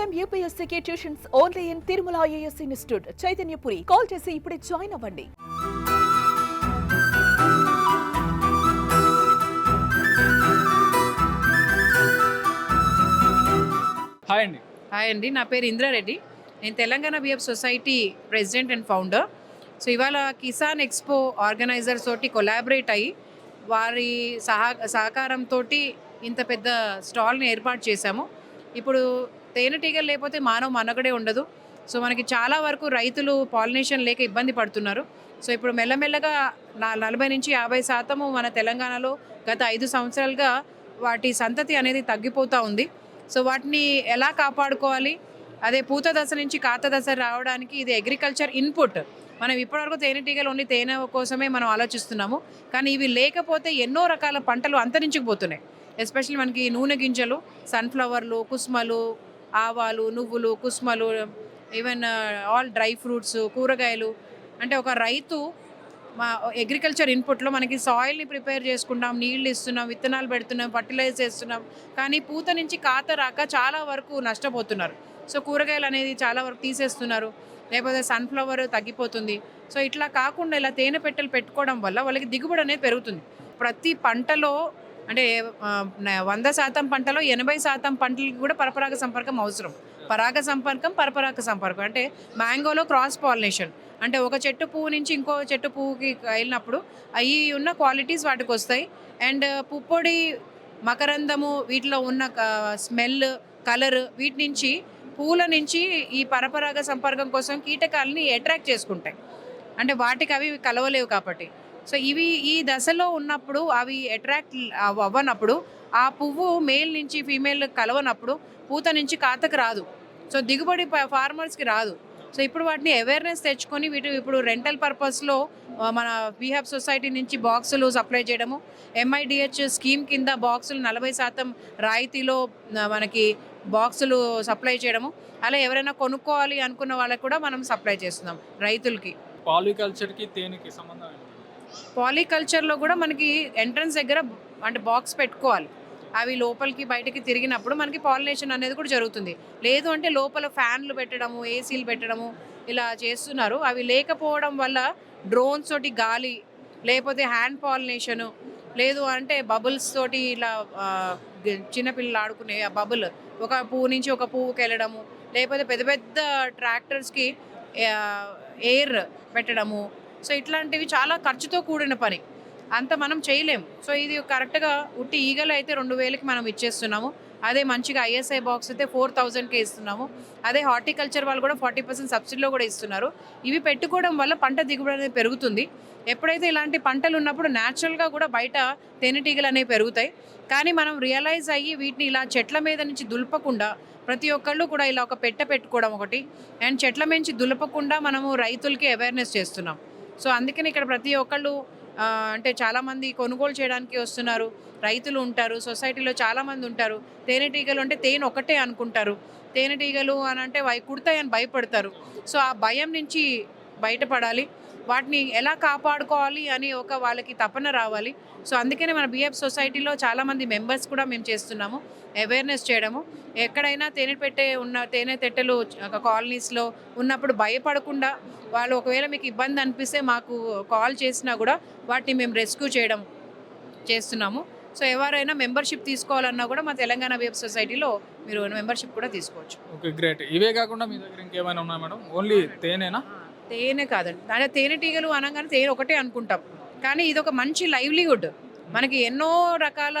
Time యూపీఎస్సీకి tuitions only in Tirumala IAS institute. Chaitanyapuri. Call చేసి ఇప్పుడే join అవ్వండి. Hi అండి. హాయ్ అండి. నా పేరు ఇంద్రారెడ్డి నేను Telangana BF society president and founder. So ఇవాళ కిసాన్ ఎక్స్పో ఆర్గనైజర్స్ తోటి కొలాబరేట్ అయ్యి వారి సహా సహకారంతో ఇంత పెద్ద స్టాల్ని ఏర్పాటు చేశాము. ఇప్పుడు తేనెటీగలు లేకపోతే మానవ మనగడే ఉండదు. సో మనకి చాలా వరకు రైతులు పాలినేషన్ లేక ఇబ్బంది పడుతున్నారు. సో ఇప్పుడు మెల్లమెల్లగా నా నలభై నుంచి యాభై శాతము మన తెలంగాణలో గత ఐదు సంవత్సరాలుగా వాటి సంతతి అనేది తగ్గిపోతూ ఉంది. సో వాటిని ఎలా కాపాడుకోవాలి? అదే పూత దశ నుంచి కాత దశ రావడానికి ఇది అగ్రికల్చర్ ఇన్పుట్. మనం ఇప్పటివరకు తేనెటీగలు ఓన్లీ తేనె కోసమే మనం ఆలోచిస్తున్నాము. కానీ ఇవి లేకపోతే ఎన్నో రకాల పంటలు అంతరించుకుపోతున్నాయి. ఎస్పెషల్లీ మనకి నూనె గింజలు సన్ఫ్లవర్లు కుస్మలు ఆవాలు నువ్వులు కుస్మలు ఈవెన్ ఆల్ డ్రై ఫ్రూట్స్ కూరగాయలు. అంటే ఒక రైతు మా అగ్రికల్చర్ ఇన్పుట్లో మనకి సాయిల్ని ప్రిపేర్ చేసుకుంటాం నీళ్ళు ఇస్తున్నాం విత్తనాలు పెడుతున్నాం ఫర్టిలైజ్ చేస్తున్నాం. కానీ పూత నుంచి కాత రాక చాలా వరకు నష్టపోతున్నారు. సో కూరగాయలు అనేది చాలా వరకు తీసేస్తున్నారు. లేకపోతే సన్ఫ్లవర్ తగ్గిపోతుంది. సో ఇట్లా కాకుండా ఇలా తేనె పెట్టెలు పెట్టుకోవడం వల్ల వాళ్ళకి దిగుబడి అనేది పెరుగుతుంది. ప్రతి పంటలో అంటే వంద శాతం పంటలో ఎనభై శాతం పంటలకి కూడా పరపరాగ సంపర్కం అవసరం. పరాగ సంపర్కం పరపరాగ సంపర్కం. అంటే మ్యాంగోలో క్రాస్ పాలినేషన్. అంటే ఒక చెట్టు పువ్వు నుంచి ఇంకో చెట్టు పువ్వుకి వెళ్ళినప్పుడు అవి ఉన్న క్వాలిటీస్ వాటికి వస్తాయి. అండ్ పుప్పొడి మకరందము వీటిలో ఉన్న స్మెల్ కలర్ వీటి నుంచి పూల నుంచి ఈ పరపరాగ సంపర్కం కోసం కీటకాలని అట్రాక్ట్ చేసుకుంటాయి. అంటే వాటికి అవి కలవలేవు కాబట్టి. సో ఇవి ఈ దశలో ఉన్నప్పుడు అవి అట్రాక్ట్ అవ్వనప్పుడు ఆ పువ్వు మేల్ నుంచి ఫీమేల్ కలవనప్పుడు పూత నుంచి కాతకు రాదు. సో దిగుబడి ఫార్మర్స్కి రాదు. సో ఇప్పుడు వాటిని అవేర్నెస్ తెచ్చుకొని వీటి ఇప్పుడు రెంటల్ పర్పస్లో మన బీహాబ్ సొసైటీ నుంచి బాక్సులు సప్లై చేయడము ఎంఐడిహెచ్ స్కీమ్ కింద బాక్సులు నలభై శాతం రాయితీలో మనకి బాక్సులు సప్లై చేయడము అలా ఎవరైనా కొనుక్కోవాలి అనుకున్న వాళ్ళకి కూడా మనం సప్లై చేస్తున్నాం రైతులకి. పాలికల్చర్కి తేనెకి సంబంధం పాలికల్చర్లో కూడా మనకి ఎంట్రన్స్ దగ్గర అంటే బాక్స్ పెట్టుకోవాలి. అవి లోపలికి బయటకి తిరిగినప్పుడు మనకి పాలినేషన్ అనేది కూడా జరుగుతుంది. లేదు అంటే లోపల ఫ్యాన్లు పెట్టడము ఏసీలు పెట్టడము ఇలా చేస్తున్నారు. అవి లేకపోవడం వల్ల డ్రోన్స్ తోటి గాలి లేకపోతే హ్యాండ్ పాలినేషను లేదు అంటే బబుల్స్ తోటి ఇలా చిన్నపిల్లలు ఆడుకునే బబుల్ ఒక పువ్వు నుంచి ఒక పువ్వుకి వెళ్ళడము లేకపోతే పెద్ద పెద్ద ట్రాక్టర్స్కి ఎయిర్ పెట్టడము సో ఇట్లాంటివి చాలా ఖర్చుతో కూడిన పని. అంత మనం చేయలేం సో ఇది కరెక్ట్గా ఉట్టి ఈగలు అయితే రెండు వేలకి మనం ఇచ్చేస్తున్నాము. అదే మంచిగా ఐఎస్ఐ బాక్స్ అయితే ఫోర్ థౌజండ్కే ఇస్తున్నాము. అదే హార్టికల్చర్ వాళ్ళు కూడా ఫార్టీ పర్సెంట్ సబ్సిడీలో కూడా ఇస్తున్నారు. ఇవి పెట్టుకోవడం వల్ల పంట దిగుబడి అనేది పెరుగుతుంది. ఎప్పుడైతే ఇలాంటి పంటలు ఉన్నప్పుడు న్యాచురల్గా కూడా బయట తేనెటీగలు అనేవి పెరుగుతాయి. కానీ మనం రియలైజ్ అయ్యి వీటిని ఇలా చెట్ల మీద నుంచి దులపకుండా ప్రతి ఒక్కళ్ళు కూడా ఇలా ఒక పెట్ట పెట్టుకోవడం ఒకటి. అండ్ చెట్ల నుంచి దులపకుండా మనము రైతులకి అవేర్నెస్ చేస్తున్నాం. సో అందుకని ఇక్కడ ప్రతి ఒక్కళ్ళు అంటే చాలామంది కొనుగోలు చేయడానికి వస్తున్నారు. రైతులు ఉంటారు సొసైటీలో చాలామంది ఉంటారు. తేనెటీగలు అంటే తేనె ఒకటే అనుకుంటారు. తేనెటీగలు అని అంటే వై కుడతాయని భయపడతారు. సో ఆ భయం నుంచి బయటపడాలి. వాటిని ఎలా కాపాడుకోవాలి అని ఒక వాళ్ళకి తపన రావాలి. సో అందుకనే మన బిఎఫ్ సొసైటీలో చాలామంది మెంబర్స్ కూడా మేము చేస్తున్నాము. అవేర్నెస్ చేయడము. ఎక్కడైనా తేనె పెట్టే ఉన్న తేనె తెట్టెలు కాలనీస్లో ఉన్నప్పుడు భయపడకుండా వాళ్ళు ఒకవేళ మీకు ఇబ్బంది అనిపిస్తే మాకు కాల్ చేసినా కూడా వాటిని మేము రెస్క్యూ చేయడం చేస్తున్నాము. సో ఎవరైనా మెంబర్షిప్ తీసుకోవాలన్నా కూడా మా తెలంగాణ బిఎఫ్ సొసైటీలో మీరు మెంబర్షిప్ కూడా తీసుకోవచ్చు. Okay great. ఇవే కాకుండా మీ దగ్గర ఇంకేమైనా ఉన్నాయా మేడం? ఓన్లీ తేనేనా? తేనె కాదండి. అంటే తేనెటీగలు అనగానే తేనె ఒకటే అనుకుంటాం. కానీ ఇది ఒక మంచి లైవ్లీహుడ్. మనకి ఎన్నో రకాల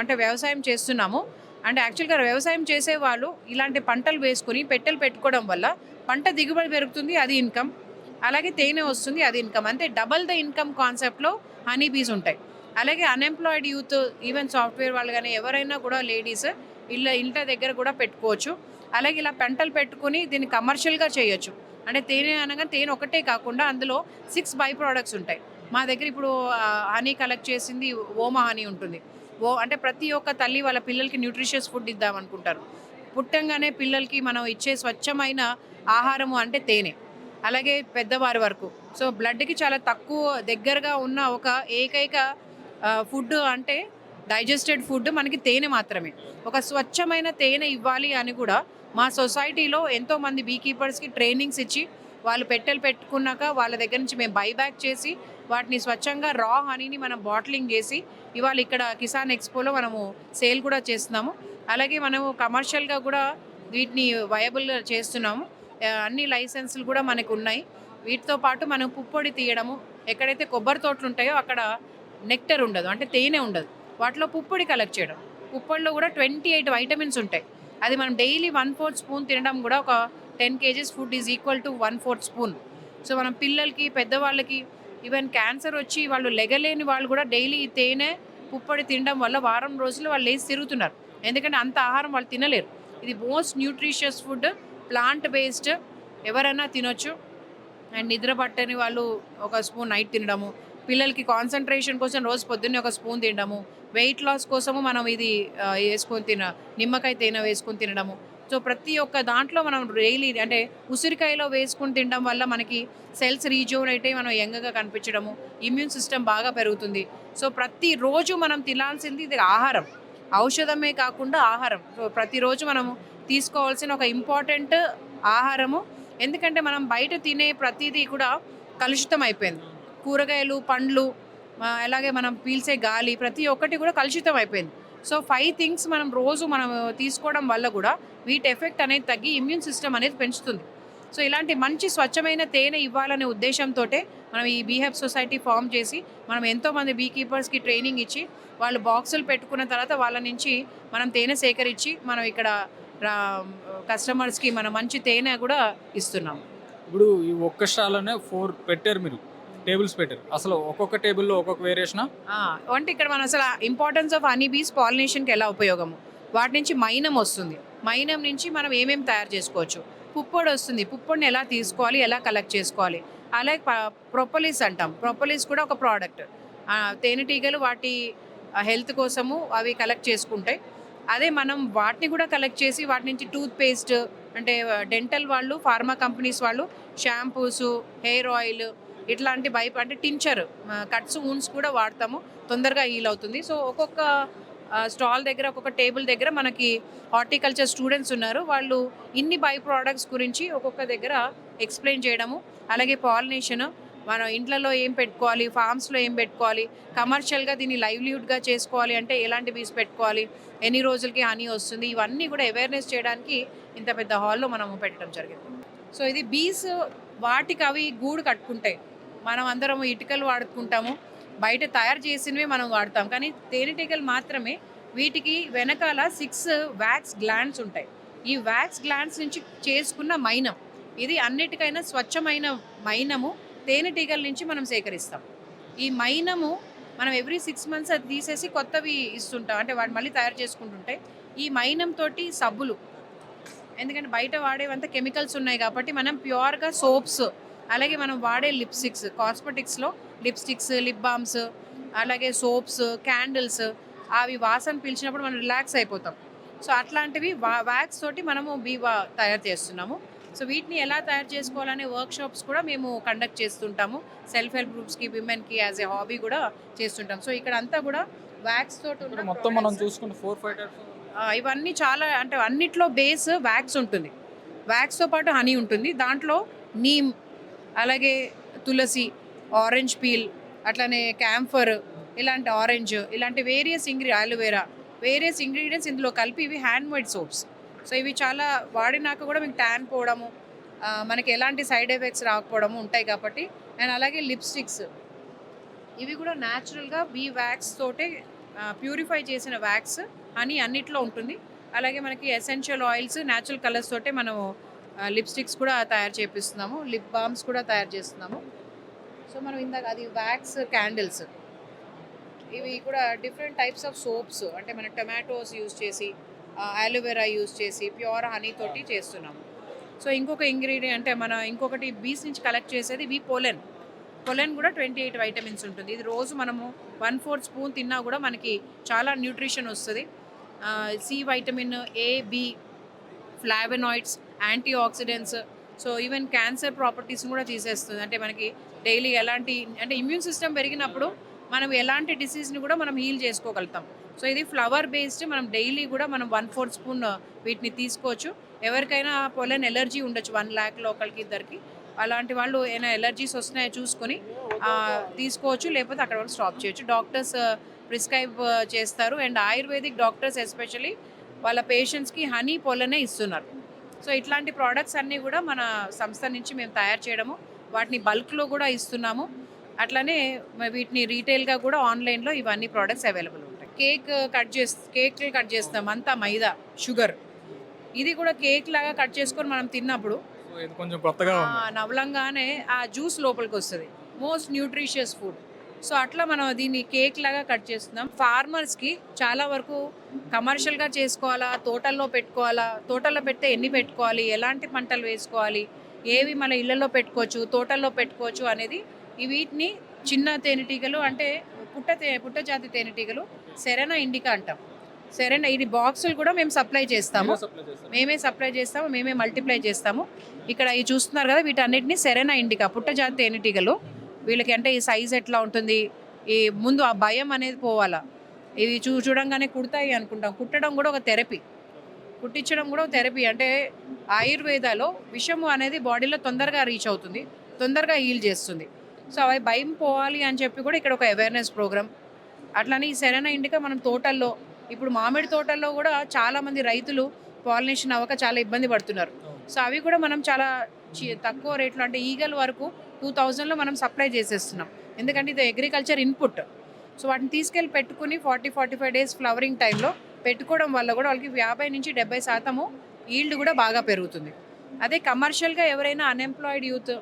అంటే వ్యవసాయం చేస్తున్నాము. అంటే యాక్చువల్గా వ్యవసాయం చేసే వాళ్ళు ఇలాంటి పంటలు వేసుకొని పెట్టెలు పెట్టుకోవడం వల్ల పంట దిగుబడి పెరుగుతుంది అది ఇన్కమ్. అలాగే తేనె వస్తుంది అది ఇన్కమ్. అంతే డబల్ ద ఇన్కమ్ కాన్సెప్ట్లో హనీ బీస్ ఉంటాయి. అలాగే అన్ఎంప్లాయిడ్ యూత్ ఈవెన్ సాఫ్ట్వేర్ వాళ్ళు కానీ ఎవరైనా కూడా లేడీస్ ఇళ్ళ ఇంట దగ్గర కూడా పెట్టుకోవచ్చు. అలాగే ఇలా పంటలు పెట్టుకుని దీన్ని కమర్షియల్గా చేయొచ్చు. అంటే తేనె అనగా తేనె ఒకటే కాకుండా అందులో సిక్స్ బై ప్రోడక్ట్స్ ఉంటాయి. మా దగ్గర ఇప్పుడు హనీ కలెక్ట్ చేసింది ఓమా హనీ ఉంటుంది. ఓ అంటే ప్రతి ఒక్క తల్లి వాళ్ళ పిల్లలకి న్యూట్రిషియస్ ఫుడ్ ఇద్దాం అనుకుంటారు. పుట్టంగానే పిల్లలకి మనం ఇచ్చే స్వచ్ఛమైన ఆహారము అంటే తేనె. అలాగే పెద్దవారి వరకు. సో బ్లడ్కి చాలా తక్కువ దగ్గరగా ఉన్న ఒక ఏకైక ఫుడ్ అంటే డైజెస్టెడ్ ఫుడ్ మనకి తేనె మాత్రమే. ఒక స్వచ్ఛమైన తేనె ఇవ్వాలి అని కూడా మా సొసైటీలో ఎంతోమంది బీ కీపర్స్కి ట్రైనింగ్స్ ఇచ్చి వాళ్ళు పెట్టెలు పెట్టుకున్నాక వాళ్ళ దగ్గర నుంచి మేము బైబ్యాక్ చేసి వాటిని స్వచ్ఛంగా రా హనీని మనం బాటిలింగ్ చేసి ఇవాళ ఇక్కడ కిసాన్ ఎక్స్పోలో మనము సేల్ కూడా చేస్తున్నాము. అలాగే మనము కమర్షియల్గా కూడా వీటిని వయబుల్ చేస్తున్నాము. అన్ని లైసెన్సులు కూడా మనకు ఉన్నాయి. వీటితో పాటు మనం పుప్పొడి తీయడము ఎక్కడైతే కొబ్బరి తోటలు ఉంటాయో అక్కడ నెక్టర్ ఉండదు అంటే తేనె ఉండదు. వాటిలో పుప్పొడి కలెక్ట్ చేయడం. పుప్పొడిలో కూడా ట్వంటీ ఎయిట్ వైటమిన్స్ ఉంటాయి. అది మనం డైలీ వన్ ఫోర్త్ స్పూన్ తినడం కూడా ఒక ten KGs food is equal to one fourth spoon. So మనం పిల్లలకి పెద్దవాళ్ళకి ఈవెన్ క్యాన్సర్ వచ్చి వాళ్ళు లెగలేని వాళ్ళు కూడా డైలీ ఈ తేనె పుప్పొడి తినడం వల్ల వారం రోజులు వాళ్ళు లేచి తిరుగుతున్నారు. ఎందుకంటే అంత ఆహారం వాళ్ళు తినలేరు. ఇది most nutritious food plant based. ఎవరైనా తినొచ్చు. అండ్ నిద్ర పట్టని వాళ్ళు ఒక స్పూన్ నైట్ తినడము. పిల్లలకి కాన్సన్ట్రేషన్ కోసం రోజు పొద్దున్నే ఒక స్పూన్ తినడము. వెయిట్ లాస్ కోసము మనం ఇది వేసుకొని తిన నిమ్మకాయ తేనె వేసుకొని తినడము. సో ప్రతి ఒక్క దాంట్లో మనం డైలీ అంటే ఉసిరికాయలో వేసుకుని తినడం వల్ల మనకి సెల్స్ రీజోన్ అయితే మనం యంగ్గా కనిపించడము ఇమ్యూన్ సిస్టమ్ బాగా పెరుగుతుంది. సో ప్రతిరోజు మనం తినాల్సింది ఇది ఆహారం. ఔషధమే కాకుండా ఆహారం. సో ప్రతిరోజు మనము తీసుకోవాల్సిన ఒక ఇంపార్టెంట్ ఆహారము. ఎందుకంటే మనం బయట తినే ప్రతిదీ కూడా కలుషితం అయిపోయింది. కూరగాయలు పండ్లు అలాగే మనం పీల్చే గాలి ప్రతి ఒక్కటి కూడా కలుషితం అయిపోయింది. సో ఫైవ్ థింగ్స్ మనం రోజు మనం తీసుకోవడం వల్ల కూడా వీటి ఎఫెక్ట్ అనేది తగ్గి ఇమ్యూన్ సిస్టమ్ అనేది పెంచుతుంది. సో ఇలాంటి మంచి స్వచ్ఛమైన తేనె ఇవ్వాలనే ఉద్దేశంతో మనం ఈ బీహెబ్ సొసైటీ ఫామ్ చేసి మనం ఎంతోమంది బీ కీపర్స్కి ట్రైనింగ్ ఇచ్చి వాళ్ళు బాక్సులు పెట్టుకున్న తర్వాత వాళ్ళ నుంచి మనం తేనె సేకరించి మనం ఇక్కడ కస్టమర్స్కి మనం మంచి తేనె కూడా ఇస్తున్నాం ఇప్పుడు ఈ ఒక్క స్టాల్లోనే ఫోర్ పెట్టారు మీరు. టేబుల్స్ పెట్టారు. అసలు ఒక్కొక్క టేబుల్లో ఒక్కొక్క వేరియేషన్ అంటే ఇక్కడ మనం అసలు ఇంపార్టెన్స్ ఆఫ్ హనీ బీస్ పాలినేషన్కి ఎలా ఉపయోగము? వాటి నుంచి మైనం వస్తుంది. మైనం నుంచి మనం ఏమేమి తయారు చేసుకోవచ్చు? పుప్పొడి వస్తుంది. పుప్పొడిని ఎలా తీసుకోవాలి? ఎలా కలెక్ట్ చేసుకోవాలి? అలాగే ప్రొపలిస్ అంటాం. ప్రొపలిస్ కూడా ఒక ప్రోడక్ట్ తేనెటీగలు వాటి హెల్త్ కోసము అవి కలెక్ట్ చేసుకుంటాయి. అదే మనం వాటిని కూడా కలెక్ట్ చేసి వాటి నుంచి టూత్ పేస్ట్ అంటే డెంటల్ వాళ్ళు ఫార్మా కంపెనీస్ వాళ్ళు షాంపూస్ హెయిర్ ఆయిల్ ఇట్లాంటి బైప్ అంటే టించర్ కట్స్ ఊన్స్ కూడా వాడతాము. తొందరగా హీల్ అవుతుంది. సో ఒక్కొక్క స్టాల్ దగ్గర ఒక్కొక్క టేబుల్ దగ్గర మనకి హార్టికల్చర్ స్టూడెంట్స్ ఉన్నారు. వాళ్ళు ఇన్ని బై ప్రోడక్ట్స్ గురించి ఒక్కొక్క దగ్గర ఎక్స్ప్లెయిన్ చేయడము. అలాగే పాలినేషన్ మనం ఇంట్లలో ఏం పెట్టుకోవాలి ఫార్మ్స్లో ఏం పెట్టుకోవాలి కమర్షియల్గా దీన్ని లైవ్లీహుడ్గా చేసుకోవాలి అంటే ఎలాంటి బీస్ పెట్టుకోవాలి ఎన్ని రోజులకి హనీ వస్తుంది ఇవన్నీ కూడా అవేర్నెస్ చేయడానికి ఇంత పెద్ద హాల్లో మనము పెట్టడం జరిగింది. సో ఇది బీస్ వాటికి అవి గూడు కట్టుకుంటాయి. మనం అందరం ఇటుకలు వాడుకుంటాము. బయట తయారు చేసినవి మనం వాడతాం. కానీ తేనెటీగలు మాత్రమే వీటికి వెనకాల సిక్స్ వ్యాక్స్ గ్లాండ్స్ ఉంటాయి. ఈ వ్యాక్స్ గ్లాండ్స్ నుంచి చేసుకున్న మైనం ఇది అన్నిటికైనా స్వచ్ఛమైన మైనము తేనెటీగల నుంచి మనం సేకరిస్తాం. ఈ మైనము మనం ఎవ్రీ సిక్స్ మంత్స్ అది తీసేసి కొత్తవి ఇస్తుంటాం. అంటే వాడు మళ్ళీ తయారు చేసుకుంటుంటే ఈ మైనం తోటి సబ్బులు ఎందుకంటే బయట వాడేవంతా కెమికల్స్ ఉన్నాయి కాబట్టి మనం ప్యూర్గా సోప్స్ అలాగే మనం వాడే లిప్స్టిక్స్ కాస్మెటిక్స్లో లిప్స్టిక్స్ లిప్ బామ్స్ అలాగే సోప్స్ క్యాండిల్స్ అవి వాసన పీల్చినప్పుడు మనం రిలాక్స్ అయిపోతాం. సో అట్లాంటివి వా వ్యాక్స్ తోటి మనము బీవా తయారు చేస్తున్నాము. సో వీటిని ఎలా తయారు చేసుకోవాలనే వర్క్ షాప్స్ కూడా మేము కండక్ట్ చేస్తుంటాము. సెల్ఫ్ హెల్ప్ గ్రూప్స్కి విమెన్కి యాజ్ ఏ హాబీ కూడా చేస్తుంటాం. సో ఇక్కడ అంతా కూడా వ్యాక్స్ తోటి మొత్తం మనం. చూసుకుంటే ఫోర్ ఫైవ్ ఇవన్నీ చాలా అంటే అన్నిట్లో బేస్ వ్యాక్స్ ఉంటుంది. వ్యాక్స్తో పాటు హనీ ఉంటుంది. దాంట్లో నీమ్ అలాగే తులసి ఆరెంజ్ పీల్ అట్లానే క్యాంఫర్ ఇలాంటి ఆరెంజ్ ఇలాంటి వేరియస్ ఇంగ్రీ ఆలోవేరా వేరియస్ ఇంగ్రీడియంట్స్ ఇందులో కలిపి ఇవి హ్యాండ్ మేడ్ సోప్స్ సో ఇవి చాలా వాడినాక కూడా మీకు ట్యాన్ పోవడము మనకి ఎలాంటి సైడ్ ఎఫెక్ట్స్ రాకపోవడము ఉంటాయి కాబట్టి అండ్ అలాగే లిప్స్టిక్స్ ఇవి కూడా న్యాచురల్గా బీ వ్యాక్స్ తోటే ప్యూరిఫై చేసిన వ్యాక్స్ అని అన్నిట్లో ఉంటుంది. అలాగే మనకి ఎసెన్షియల్ ఆయిల్స్ న్యాచురల్ కలర్స్ తోటే మనం లిప్స్టిక్స్ కూడా తయారు చేపిస్తున్నాము లిప్ బామ్స్ కూడా తయారు చేస్తున్నాము. సో మనం ఇందాక అది వ్యాక్స్ క్యాండిల్స్ ఇవి కూడా డిఫరెంట్ టైప్స్ ఆఫ్ సోప్స్ అంటే మన టొమాటోస్ యూస్ చేసి అలోవెరా యూస్ చేసి ప్యూర్ హనీ తోటి చేస్తున్నాము. సో ఇంకొక ఇంగ్రీడియంట్ అంటే మన ఇంకొకటి బీస్ నుంచి కలెక్ట్ చేసేది బీ పోలెన్ పొలెన్ కూడా ట్వంటీ ఎయిట్ వైటమిన్స్ ఉంటుంది. ఇది రోజు మనము వన్ ఫోర్త్ స్పూన్ తిన్నా కూడా మనకి చాలా న్యూట్రిషన్ వస్తుంది. C vitamin A B flavonoids anti oxidants so even cancer ప్రాపర్టీస్ని కూడా తీసేస్తుంది. అంటే మనకి డైలీ ఎలాంటి అంటే ఇమ్యూన్ సిస్టమ్ పెరిగినప్పుడు మనం ఎలాంటి డిసీజ్ని కూడా మనం హీల్ చేసుకోగలుగుతాం. సో ఇది ఫ్లవర్ బేస్డ్ మనం డైలీ కూడా మనం వన్ ఫోర్ స్పూన్ వీటిని తీసుకోవచ్చు. ఎవరికైనా పొలన్ ఎలర్జీ ఉండొచ్చు వన్ ల్యాక్లో ఒకరికి ఇద్దరికి. అలాంటి వాళ్ళు ఏమైనా ఎలర్జీస్ వస్తున్నాయో చూసుకొని తీసుకోవచ్చు లేకపోతే అక్కడ వరకు స్టాప్ చేయొచ్చు. డాక్టర్స్ ప్రిస్క్రైబ్ చేస్తారు. అండ్ ఆయుర్వేదిక్ డాక్టర్స్ ఎస్పెషల్లీ వాళ్ళ పేషెంట్స్కి హనీ పొలనే ఇస్తున్నారు. సో ఇట్లాంటి ప్రోడక్ట్స్ అన్నీ కూడా మన సంస్థ నుంచి మేము తయారు చేయడము వాటిని బల్క్లో కూడా ఇస్తున్నాము. అట్లానే వీటిని రీటైల్గా కూడా ఆన్లైన్లో ఇవన్నీ ప్రోడక్ట్స్ అవైలబుల్ ఉంటాయి. కేక్ కట్ చేస్ కేక్ కట్ చేస్తాం అంతా మైదా షుగర్ ఇది కూడా కేక్ లాగా కట్ చేసుకొని మనం తిన్నప్పుడు కొంచెం నవలంగానే ఆ జ్యూస్ లోపలికి వస్తుంది మోస్ట్ న్యూట్రిషియస్ ఫుడ్ సో అట్లా మనం దీన్ని కేక్ లాగా కట్ చేస్తున్నాం. ఫార్మర్స్కి చాలా వరకు కమర్షియల్గా చేసుకోవాలా? తోటల్లో పెట్టుకోవాలా? తోటల్లో పెడితే ఎన్ని పెట్టుకోవాలి? ఎలాంటి పంటలు వేసుకోవాలి? ఏవి మన ఇళ్ళల్లో పెట్టుకోవచ్చు? తోటల్లో పెట్టుకోవచ్చు అనేది వీటిని చిన్న తేనెటీగలు అంటే పుట్ట తే పుట్ట జాతి తేనెటీగలు సెరెనా ఇండికా అంటాం. సెరెనా ఇది బాక్సులు కూడా మేము సప్లై చేస్తాము? మేమే సప్లై చేస్తాము. మేమే మల్టిప్లై చేస్తాము. ఇక్కడ ఇవి చూస్తున్నారు కదా వీటన్నిటిని సెరెనా ఇండికా పుట్టజాతి తేనెటీగలు. వీళ్ళకి అంటే ఈ సైజ్ ఎట్లా ఉంటుంది? ఈ ముందు ఆ భయం అనేది పోవాలా? ఇవి చూ చూడంగానే కుడతాయి అనుకుంటాం. కుట్టడం కూడా ఒక థెరపీ. కుట్టించడం కూడా ఒక థెరపీ. అంటే ఆయుర్వేదాలో విషము అనేది బాడీలో తొందరగా రీచ్ అవుతుంది తొందరగా హీల్ చేస్తుంది. సో అవి భయం పోవాలి అని చెప్పి కూడా ఇక్కడ ఒక అవేర్నెస్ ప్రోగ్రామ్. అట్లానే ఈ సెరెనా ఇండికా మనం తోటల్లో ఇప్పుడు మామిడి తోటల్లో కూడా చాలామంది రైతులు పాలినేషన్ అవ్వక చాలా ఇబ్బంది పడుతున్నారు. సో అవి కూడా మనం చాలా తక్కువ రేట్లో అంటే ఈగల్ వరకు టూ థౌజండ్లో మనం సప్లై చేసేస్తున్నాం. ఎందుకంటే ఇది అగ్రికల్చర్ ఇన్పుట్ సో వాటిని తీసుకెళ్ళి పెట్టుకుని forty forty five days flowering టైంలో పెట్టుకోవడం వల్ల కూడా వాళ్ళకి యాభై నుంచి డెబ్బై శాతము ఈల్డ్ కూడా బాగా పెరుగుతుంది. అదే కమర్షియల్గా ఎవరైనా అన్ఎంప్లాయిడ్ యూత్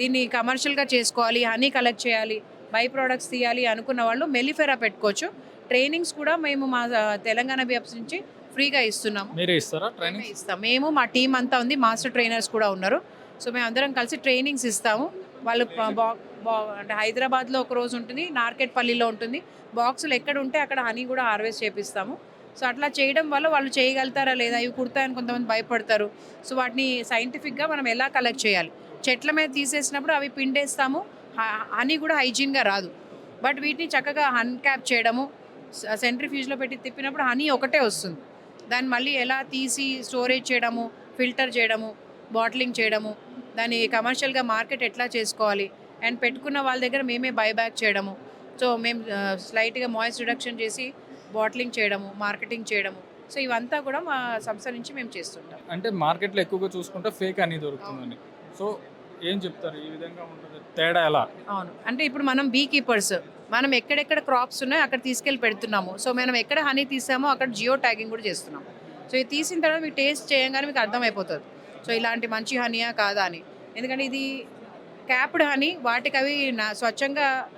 దీన్ని కమర్షియల్గా చేసుకోవాలి హనీ కలెక్ట్ చేయాలి బై ప్రోడక్ట్స్ తీయాలి అనుకున్న వాళ్ళు మెలిఫెరా పెట్టుకోవచ్చు. ట్రైనింగ్స్ కూడా మేము మా తెలంగాణ వ్యాప్స్ నుంచి ఫ్రీగా ఇస్తున్నాము మీరే ఇస్తారా ట్రైనింగ్ ఇస్తాం. మేము మా టీం అంతా ఉంది మాస్టర్ ట్రైనర్స్ కూడా ఉన్నారు. సో మేము అందరం కలిసి ట్రైనింగ్స్ ఇస్తాము. వాళ్ళు బా బా అంటే హైదరాబాద్లో ఒక రోజు ఉంటుంది నార్కెట్పల్లిలో ఉంటుంది. బాక్సులు ఎక్కడ ఉంటే అక్కడ హనీ కూడా హార్వెస్ట్ చేపిస్తాము. సో అట్లా చేయడం వల్ల వాళ్ళు చేయగలుగుతారా లేదా? ఇవి కుడతాయని కొంతమంది భయపడతారు. సో వాటిని సైంటిఫిక్గా మనం ఎలా కలెక్ట్ చేయాలి? చెట్ల మీద తీసేసినప్పుడు అవి పిండేస్తాము. హనీ కూడా హైజీన్గా రాదు. బట్ వీటిని చక్కగా హన్ క్యాప్ చేయడము సెంట్రిఫ్యూజ్లో పెట్టి తిప్పినప్పుడు హనీ ఒకటే వస్తుంది. దాన్ని మళ్ళీ ఎలా తీసి స్టోరేజ్ చేయడము ఫిల్టర్ చేయడము బాటిలింగ్ చేయడము దాన్ని కమర్షియల్గా మార్కెట్ ఎట్లా చేసుకోవాలి? అండ్ పెట్టుకున్న వాళ్ళ దగ్గర మేమే బైబ్యాక్ చేయడము. సో మేము స్లైట్గా మాయిస్ రిడక్షన్ చేసి బాటిలింగ్ చేయడము మార్కెటింగ్ చేయడము. సో ఇవంతా కూడా మా సంస్థ నుంచి మేము చేస్తుంటాం. అంటే మార్కెట్లో ఎక్కువగా చూసుకుంటే ఫేక్ అని దొరుకుతుందండి. సో ఏం చెప్తారు? ఈ విధంగా ఉంటుంది. తేడా ఎలా? అవును. అంటే ఇప్పుడు మనం బీ కీపర్స్ మనం ఎక్కడెక్కడ క్రాప్స్ ఉన్నాయో అక్కడ తీసుకెళ్ళి పెడుతున్నాము. సో మనం ఎక్కడ హనీ తీసామో అక్కడ జియో ట్యాగింగ్ కూడా చేస్తున్నాం సో ఇది తీసిన తర్వాత మీకు టేస్ట్ చేయగానే మీకు అర్థమైపోతుంది. సో ఇలాంటి మంచి హనీయా కాదా అని. ఎందుకంటే ఇది క్యాప్డ్ హనీ వాటికి అవి నా- స్వచ్ఛంగా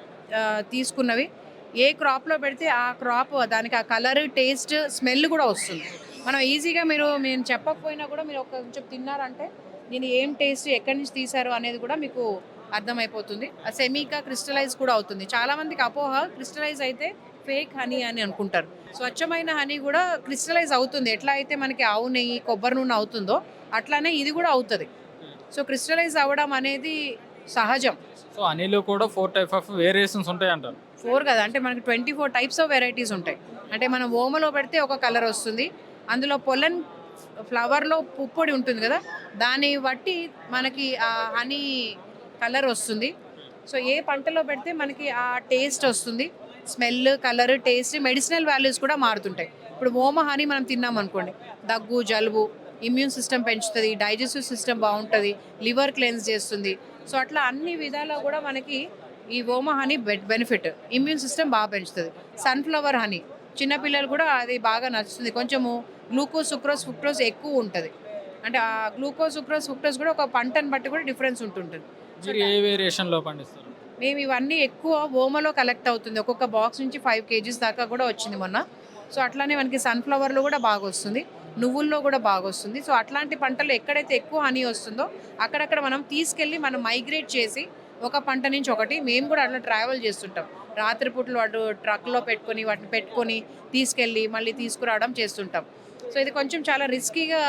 తీసుకున్నవి. ఏ క్రాప్లో పెడితే ఆ క్రాప్ దానికి ఆ కలర్ టేస్ట్ స్మెల్ కూడా వస్తుంది. మనం ఈజీగా మీరు మేము చెప్పకపోయినా కూడా మీరు ఒక కొంచెం తిన్నారంటే నేను ఏం టేస్ట్ ఎక్కడి నుంచి తీశారు అనేది కూడా మీకు అర్థమైపోతుంది. ఆ సెమీకా క్రిస్టలైజ్ కూడా అవుతుంది. చాలామందికి అపోహ క్రిస్టలైజ్ అయితే ఫేక్ హనీ అని అనుకుంటారు. స్వచ్ఛమైన హనీ కూడా క్రిస్టలైజ్ అవుతుంది. ఎట్లా అయితే మనకి ఆవు నెయ్యి కొబ్బరి నూనె అవుతుందో అట్లానే ఇది కూడా అవుతుంది. సో క్రిస్టలైజ్ అవ్వడం అనేది సహజం. సో అనిలో కూడా ఫోర్ టైప్ ఆఫ్ వేరియేషన్స్ ఉంటాయి అంటారు ఫోర్ కదా అంటే మనకి twenty four types of varieties ఉంటాయి. అంటే మనం ఓమలో పెడితే ఒక కలర్ వస్తుంది. అందులో పొలన్ ఫ్లవర్లో పుప్పొడి ఉంటుంది కదా దాన్ని బట్టి మనకి ఆ హనీ కలర్ వస్తుంది. సో ఏ పంటలో పెడితే మనకి ఆ టేస్ట్ వస్తుంది. Smell colour taste medicinal values కూడా మారుతుంటాయి. ఇప్పుడు ఓమ హనీ మనం తిన్నాం అనుకోండి దగ్గు జలుబు ఇమ్యూన్ సిస్టమ్ పెంచుతుంది డైజెస్టివ్ సిస్టమ్ బాగుంటుంది లివర్ క్లెన్స్ చేస్తుంది. సో అట్లా అన్ని విధాలా కూడా మనకి ఈ ఓమ హనీ బెనిఫిట్. ఇమ్యూన్ సిస్టమ్ బాగా పెంచుతుంది. సన్ఫ్లవర్ హనీ చిన్నపిల్లలు కూడా అది బాగా నచ్చుతుంది. కొంచెము గ్లూకోజ్ సుక్రోజ్ ఫుక్రోజ్ ఎక్కువ ఉంటుంది. అంటే ఆ గ్లూకోజ్ సుక్రోజ్ ఫుక్రోజ్ కూడా ఒక పంటను బట్టి కూడా డిఫరెన్స్ ఉంటుంటుంది. ఏ వేరియేషన్లో పండిస్తారు? మేము ఇవన్నీ ఎక్కువ ఓమలో కలెక్ట్ అవుతుంది. ఒక్కొక్క బాక్స్ నుంచి ఫైవ్ కేజీస్ దాకా కూడా వచ్చింది మొన్న. సో అట్లానే మనకి సన్ఫ్లవర్లో కూడా బాగా వస్తుంది. నువ్వుల్లో కూడా బాగా వస్తుంది. సో అట్లాంటి పంటలు ఎక్కడైతే ఎక్కువ హనీ వస్తుందో అక్కడక్కడ మనం తీసుకెళ్ళి మనం మైగ్రేట్ చేసి ఒక పంట నుంచి ఒకటి మేము కూడా అట్లా ట్రావెల్ చేస్తుంటాం. రాత్రిపూట్లు వాటి ట్రక్లో పెట్టుకొని వాటిని పెట్టుకొని తీసుకెళ్ళి మళ్ళీ తీసుకురావడం చేస్తుంటాం. సో ఇది కొంచెం చాలా రిస్కీగా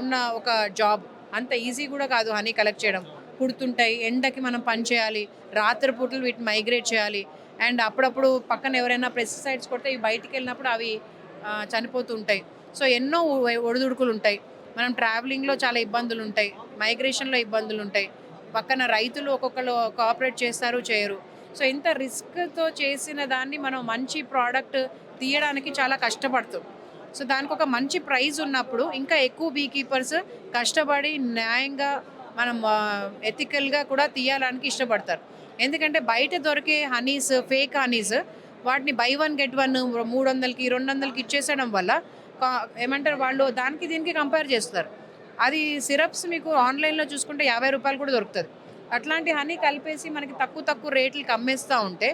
ఉన్న ఒక జాబ్ అంత ఈజీ కూడా కాదు హనీ కలెక్ట్ చేయడం. పుడుతుంటాయి ఎండకి మనం పని చేయాలి రాత్రిపూటలు వీటిని మైగ్రేట్ చేయాలి. అండ్ అప్పుడప్పుడు పక్కన ఎవరైనా పెస్టిసైడ్స్ కొడితే ఇవి బయటికి వెళ్ళినప్పుడు అవి చనిపోతూ ఉంటాయి. సో ఎన్నో ఒడిదుడుకులు ఉంటాయి. మనం ట్రావెలింగ్లో చాలా ఇబ్బందులు ఉంటాయి. మైగ్రేషన్లో ఇబ్బందులు ఉంటాయి. పక్కన రైతులు ఒక్కొక్కరు కోఆపరేట్ చేస్తారు చేయరు. సో ఇంత రిస్క్తో చేసిన దాన్ని మనం మంచి ప్రోడక్ట్ తీయడానికి చాలా కష్టపడుతాం. సో దానికి ఒక మంచి ప్రైజ్ ఉన్నప్పుడు ఇంకా ఎక్కువ బీ కీపర్స్ కష్టపడి న్యాయంగా మనం ఎథికల్గా కూడా తీయడానికి ఇష్టపడతారు. ఎందుకంటే బయట దొరికే హనీస్ ఫేక్ హనీస్ వాటిని బై వన్ గెట్ వన్ మూడు వందలకి రెండు వందలకి ఇచ్చేసడం వల్ల ఏమంటారు వాళ్ళు దానికి దీనికి కంపేర్ చేస్తారు. అది సిరప్స్ మీకు ఆన్లైన్లో చూసుకుంటే యాభై రూపాయలు కూడా దొరుకుతుంది. అట్లాంటి హనీ కలిపేసి మనకి తక్కువ తక్కువ రేట్లకి అమ్మేస్తూ ఉంటే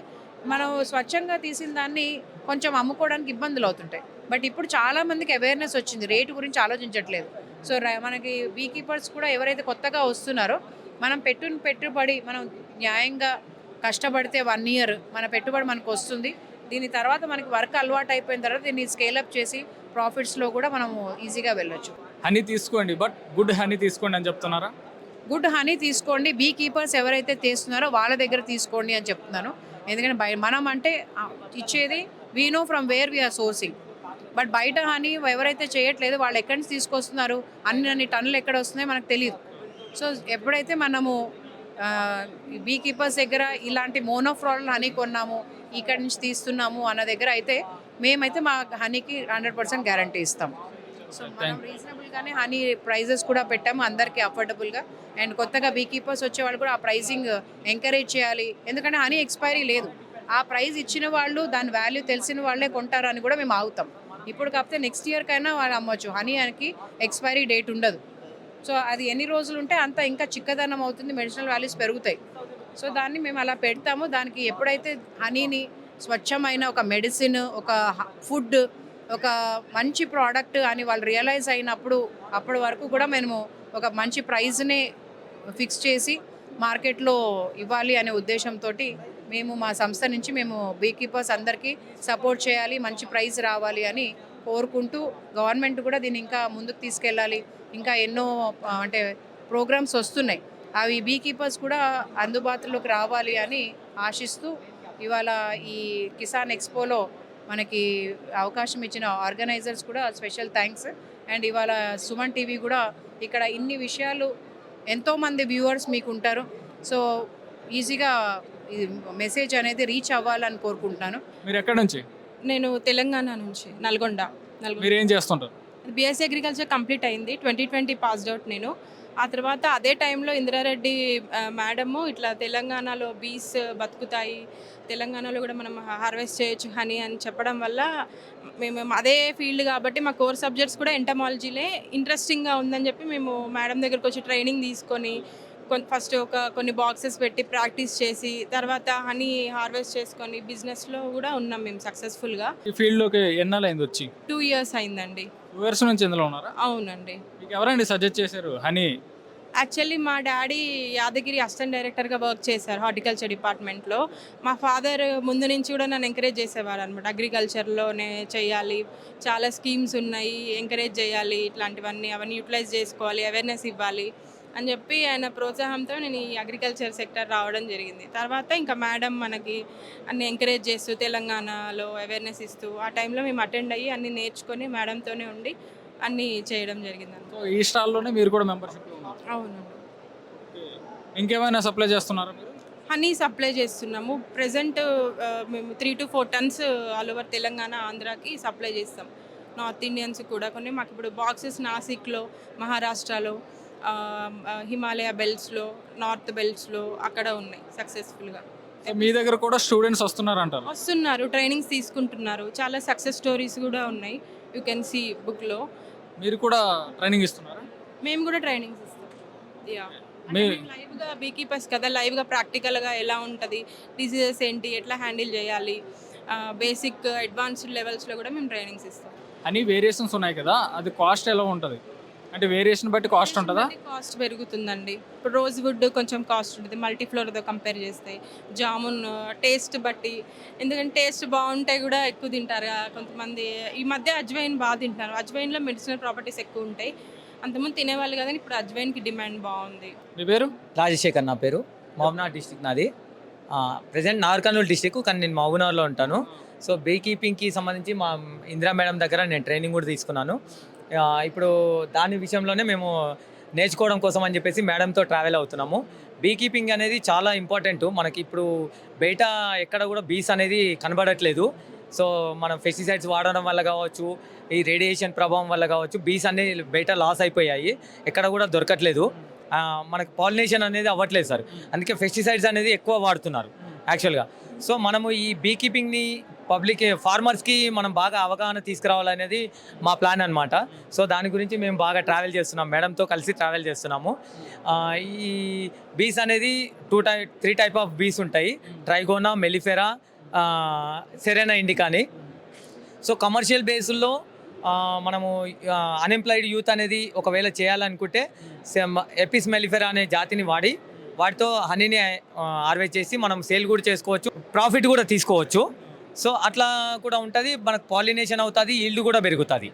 మనం స్వచ్ఛంగా తీసిన దాన్ని కొంచెం అమ్ముకోవడానికి ఇబ్బందులు అవుతుంటాయి. బట్ ఇప్పుడు చాలామందికి అవేర్నెస్ వచ్చింది. రేటు గురించి ఆలోచించట్లేదు. సో మనకి బీ కీపర్స్ కూడా ఎవరైతే కొత్తగా వస్తున్నారో మనం పెట్టు పెట్టుబడి మనం న్యాయంగా కష్టపడితే వన్ ఇయర్ మన పెట్టుబడి మనకు వస్తుంది. దీని తర్వాత మనకి వర్క్ అలవాటు అయిపోయిన తర్వాత దీన్ని స్కేలప్ చేసి ప్రాఫిట్స్లో కూడా మనము ఈజీగా వెళ్ళొచ్చు. హనీ తీసుకోండి బట్ గుడ్ హనీ తీసుకోండి అని చెప్తున్నారా? గుడ్ హనీ తీసుకోండి బీ కీపర్స్ ఎవరైతే తీస్తున్నారో వాళ్ళ దగ్గర తీసుకోండి అని చెప్తున్నాను. ఎందుకంటే మనం అంటే ఇచ్చేది we know from where we are sourcing but బయట హనీ ఎవరైతే చేయట్లేదు వాళ్ళు ఎక్కడి నుంచి తీసుకొస్తున్నారు అన్ని అన్ని టన్నులు ఎక్కడ వస్తున్నాయో మనకు తెలియదు సో ఎప్పుడైతే మనము బీ కీపర్స్ దగ్గర ఇలాంటి మోనోఫ్రాల్ హనీ కొన్నాము ఇక్కడి నుంచి తీస్తున్నాము అన్న దగ్గర అయితే మేమైతే మా హనీకి హండ్రెడ్ పర్సెంట్ గ్యారంటీ ఇస్తాం. సో మనం రీజనబుల్గానే హనీ ప్రైజెస్ కూడా పెట్టాము అందరికీ అఫోర్డబుల్గా. అండ్ కొత్తగా బీ కీపర్స్ వచ్చే వాళ్ళు కూడా ఆ ప్రైజింగ్ ఎంకరేజ్ చేయాలి. ఎందుకంటే హనీ ఎక్స్పైరీ లేదు. ఆ ప్రైస్ ఇచ్చిన వాళ్ళు దాని వాల్యూ తెలిసిన వాళ్ళే కొంటారు అని కూడా మేము ఆగుతాం. ఇప్పుడు కాకపోతే నెక్స్ట్ ఇయర్కైనా వాళ్ళు అమ్మొచ్చు. హనీ అనికి ఎక్స్పైరీ డేట్ ఉండదు. సో అది ఎన్ని రోజులు ఉంటే అంత ఇంకా చిక్కదనం అవుతుంది మెడిసినల్ వాల్యూస్ పెరుగుతాయి. సో దాన్ని మేము అలా పెడతాము. దానికి ఎప్పుడైతే హనీని స్వచ్ఛమైన ఒక మెడిసిన్ ఒక ఫుడ్ ఒక మంచి ప్రోడక్ట్ అని వాళ్ళు రియలైజ్ అయినప్పుడు అప్పటి వరకు కూడా మేము ఒక మంచి ప్రైజ్ని ఫిక్స్ చేసి మార్కెట్లో ఇవ్వాలి అనే ఉద్దేశంతో మేము మా సంస్థ నుంచి మేము బీ కీపర్స్ అందరికీ సపోర్ట్ చేయాలి మంచి ప్రైజ్ రావాలి అని కోరుకుంటూ గవర్నమెంట్ కూడా దీన్ని ఇంకా ముందుకు తీసుకెళ్ళాలి. ఇంకా ఎన్నో అంటే ప్రోగ్రామ్స్ వస్తున్నాయి. అవి బీ కీపర్స్ కూడా అందుబాటులోకి రావాలి అని ఆశిస్తూ ఇవాళ ఈ కిసాన్ ఎక్స్పోలో మనకి అవకాశం ఇచ్చిన ఆర్గనైజర్స్ కూడా స్పెషల్ థ్యాంక్స్ అండ్ ఇవాళ సుమన్ టీవీ కూడా ఇక్కడ ఇన్ని విషయాలు ఎంతోమంది వ్యూవర్స్ మీకు ఉంటారు సో ఈజీగా మెసేజ్ అనేది రీచ్ అవ్వాలని కోరుకుంటున్నాను. మీరు ఎక్కడి నుంచి? నేను తెలంగాణ నుంచి నల్గొండ నల్గొండ. మీరు ఏం చేస్తుంటారు? బీఎస్సీ అగ్రికల్చర్ కంప్లీట్ అయింది. ట్వంటీ ట్వంటీ పాస్డ్ అవుట్ నేను. ఆ తర్వాత అదే టైంలో ఇందిరారెడ్డి మేడము ఇట్లా తెలంగాణలో బీస్ బతుకుతాయి. తెలంగాణలో కూడా మనం హార్వెస్ట్ చేయొచ్చు హనీ అని చెప్పడం వల్ల మేము అదే ఫీల్డ్ కాబట్టి మా కోర్ సబ్జెక్ట్స్ కూడా ఎంటమాలజీలే ఇంట్రెస్టింగ్గా ఉందని చెప్పి మేము మేడం దగ్గరకు వచ్చి ట్రైనింగ్ తీసుకొని ఫస్ట్ ఒక కొన్ని బాక్సెస్ పెట్టి ప్రాక్టీస్ చేసి తర్వాత హనీ హార్వెస్ట్ చేసుకొని బిజినెస్లో కూడా ఉన్నాం మేము సక్సెస్ఫుల్గా. ఈ ఫీల్డ్లోకి ఎన్నాళ్ళు అయింది వచ్చి? టూ ఇయర్స్ అయిందండి. టూ ఇయర్స్ నుంచి ఇందులో ఉన్నారా? అవునండి. మీకు ఎవరండి సజెస్ట్ చేశారు హనీ? యాక్చువల్లీ మా డాడీ యాదగిరి అసిస్టెంట్ డైరెక్టర్గా వర్క్ చేశారు హార్టికల్చర్ డిపార్ట్మెంట్లో. మా ఫాదర్ ముందు నుంచి కూడా నన్ను ఎంకరేజ్ చేసేవారు అనమాట అగ్రికల్చర్లోనే చేయాలి చాలా స్కీమ్స్ ఉన్నాయి ఎంకరేజ్ చేయాలి ఇట్లాంటివన్నీ అవన్నీ యూటిలైజ్ చేసుకోవాలి అవేర్నెస్ ఇవ్వాలి. అని చెప్పి ఆయన ప్రోత్సాహంతో నేను ఈ అగ్రికల్చర్ సెక్టర్ రావడం జరిగింది. తర్వాత ఇంకా మేడం మనకి అన్ని ఎంకరేజ్ చేస్తూ తెలంగాణలో అవేర్నెస్ ఇస్తూ ఆ టైంలో మేము అటెండ్ అయ్యి అన్ని నేర్చుకొని మేడంతోనే ఉండి అన్నీ చేయడం జరిగింది. సో ఈ స్టాల్లోనే మీరు కూడా మెంబర్షిప్లో ఉన్నారు. అవును. ఇంకేమైనా సప్లై చేస్తున్నారా హనీ సప్లై చేస్తున్నాము. ప్రజెంట్ మేము three to four tons all over Telangana ఆంధ్రాకి సప్లై చేస్తాం. నార్త్ ఇండియన్స్ కూడా కొన్ని. మాకు ఇప్పుడు బాక్సెస్ నాసిక్లో మహారాష్ట్రలో హిమాలయ బెల్ట్స్లో నార్త్ బెల్ట్స్లో అక్కడ ఉన్నాయి సక్సెస్ఫుల్గా మీ దగ్గర కూడా స్టూడెంట్స్ వస్తున్నారు అంటారు వస్తున్నారు ట్రైనింగ్స్ తీసుకుంటున్నారు. చాలా సక్సెస్ స్టోరీస్ కూడా ఉన్నాయి యూ కెన్ సీ బుక్లో మీరు కూడా ట్రైనింగ్ ఇస్తున్నారా? మేము కూడా ట్రైనింగ్స్ ఇస్తాం. యా లైవ్గా బీ కీపర్స్ కదా లైవ్గా ప్రాక్టికల్గా ఎలా ఉంటుంది డిసీజెస్ ఏంటి ఎట్లా హ్యాండిల్ చేయాలి బేసిక్ అడ్వాన్స్డ్ లెవెల్స్లో కూడా మేము ట్రైనింగ్స్ ఇస్తాం. హనీ వేరియేషన్స్ ఉన్నాయి కదా అది కాస్ట్ ఎలా ఉంటుంది? అంటే వేరియేషన్ బట్టి కాస్ట్ ఉంటుందా? కాస్ట్ పెరుగుతుందండి. ఇప్పుడు రోజ్ వుడ్ కొంచెం కాస్ట్ ఉంటుంది. మల్టీ ఫ్లోర్తో కంపేర్ చేస్తే. జామున్ టేస్ట్ బట్టి. ఎందుకంటే టేస్ట్ బాగుంటే కూడా ఎక్కువ తింటారు. కదా కొంతమంది ఈ మధ్య అజ్వైన్ బాగా తింటారు అజ్వైన్లో మెడిసినల్ ప్రాపర్టీస్ ఎక్కువ ఉంటాయి. అంతకుముందు తినేవాళ్ళు కానీ ఇప్పుడు అజ్వైన్కి డిమాండ్ బాగుంది. మీ పేరు? రాజశేఖర్ నా పేరు. మహబూబ్నగర్ డిస్టిక్ నాది. ప్రజెంట్ నార్కర్నూలు డిస్టిక్ కానీ నేను మహబూబ్నగర్లో ఉంటాను. సో బీ కీపింగ్కి సంబంధించి మా ఇందిరా మేడం దగ్గర నేను ట్రైనింగ్ కూడా తీసుకున్నాను. ఇప్పుడు దాని విషయంలోనే మేము నేర్చుకోవడం కోసం అని చెప్పేసి మేడంతో ట్రావెల్ అవుతున్నాము. బీ కీపింగ్ అనేది చాలా ఇంపార్టెంట్ మనకి ఇప్పుడు బయట ఎక్కడ కూడా బీస్ అనేది కనబడట్లేదు. సో మనం పెస్టిసైడ్స్ వాడడం వల్ల కావచ్చు ఈ రేడియేషన్ ప్రభావం వల్ల కావచ్చు బీస్ అన్నీ బయట లాస్ అయిపోయాయి. ఎక్కడ కూడా దొరకట్లేదు. మనకు పాలినేషన్ అనేది అవ్వట్లేదు సార్. అందుకే పెస్టిసైడ్స్ అనేది ఎక్కువ వాడుతున్నారు యాక్చువల్గా సో మనము ఈ బీ కీపింగ్ని పబ్లిక్ ఫార్మర్స్కి మనం బాగా అవగాహన తీసుకురావాలనేది మా ప్లాన్ అనమాట సో దాని గురించి మేము బాగా ట్రావెల్ చేస్తున్నాం మేడంతో కలిసి ట్రావెల్ చేస్తున్నాము. ఈ బీస్ అనేది two to three type of bees ఉంటాయి. ట్రైగోనా మెలిఫెరా సెరెనా ఇండికాని సో కమర్షియల్ బేస్లో మనము అన్ఎంప్లాయిడ్ యూత్ అనేది ఒకవేళ చేయాలనుకుంటే ఎపిస్ మెలిఫెరా అనే జాతిని వాడి వాటితో హనీని హార్వెస్ట్ చేసి మనం సేల్ కూడా చేసుకోవచ్చు ప్రాఫిట్ కూడా తీసుకోవచ్చు. సో అట్లా కూడా ఉంటుంది. మనకు పాలినేషన్ అవుతుంది ఈల్డ్ కూడా పెరుగుతుంది.